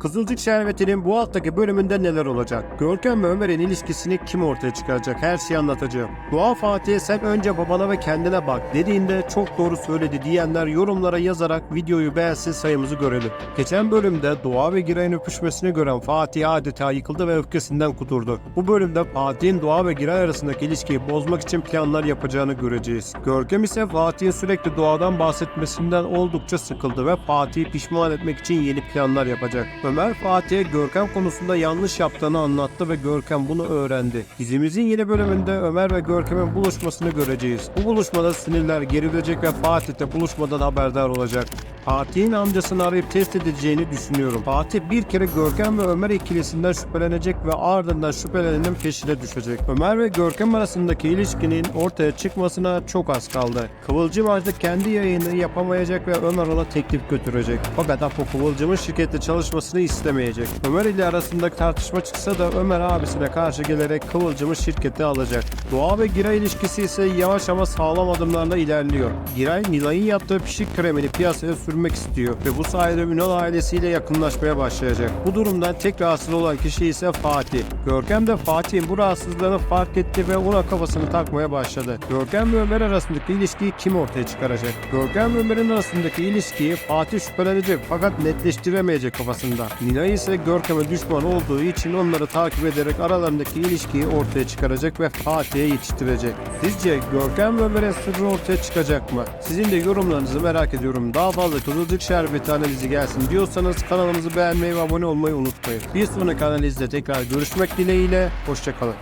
Kızılcık Şerbeti'nin bu alttaki bölümünde neler olacak? Görkem ve Ömer'in ilişkisini kim ortaya çıkaracak? Her şeyi anlatacağım. Doğa Fatih'e sen önce babana ve kendine bak dediğinde çok doğru söyledi diyenler yorumlara yazarak videoyu beğensin sayımızı görelim. Geçen bölümde Doğa ve Giray'ın öpüşmesini gören Fatih adeta yıkıldı ve öfkesinden kuturdu. Bu bölümde Fatih'in Doğa ve Giray arasındaki ilişkiyi bozmak için planlar yapacağını göreceğiz. Görkem ise Fatih'in sürekli Doğa'dan bahsetmesinden oldukça sıkıldı ve Fatih'i pişman etmek için yeni planlar yapacak. Ömer Fatih'e Görkem konusunda yanlış yaptığını anlattı ve Görkem bunu öğrendi. Dizimizin yeni bölümünde Ömer ve Görkem'in buluşmasını göreceğiz. Bu buluşmada sinirler gerilecek ve Fatih de buluşmadan haberdar olacak. Fatih'in amcasını arayıp test edeceğini düşünüyorum. Fatih bir kere Görkem ve Ömer ikilisinden şüphelenecek ve ardından şüphelenenin peşine düşecek. Ömer ve Görkem arasındaki ilişkinin ortaya çıkmasına çok az kaldı. Kıvılcım artık kendi yayını yapamayacak ve Ömer ona teklif götürecek. Fakat Apo Kıvılcım'ın şirkette çalışmasını istemeyecek. Ömer ile arasındaki tartışma çıksa da Ömer abisine karşı gelerek Kıvılcım'ı şirkete alacak. Doğa ve Giray ilişkisi ise yavaş ama sağlam adımlarla ilerliyor. Giray, Nilay'ın yaptığı pişik kremini piyasaya sürmek istiyor ve bu sayede Ünal ailesiyle yakınlaşmaya başlayacak. Bu durumdan tek rahatsız olan kişi ise Fatih. Görkem de Fatih'in bu rahatsızlığını fark etti ve ona kafasını takmaya başladı. Görkem ve Ömer arasındaki ilişkiyi kim ortaya çıkaracak? Görkem ve Ömer'in arasındaki ilişkiyi Fatih şüphelenecek fakat netleştiremeyecek kafasında. Nilay ise Görkem'e düşman olduğu için onları takip ederek aralarındaki ilişkiyi ortaya çıkaracak ve Fatih'e yetiştirecek. Sizce Görkem ve Ömer'in sırrı ortaya çıkacak mı? Sizin de yorumlarınızı merak ediyorum. Daha fazla Kızılcık Şerbeti analizi gelsin diyorsanız kanalımızı beğenmeyi ve abone olmayı unutmayın. Bir sonraki analizde tekrar görüşmek dileğiyle. Hoşçakalın.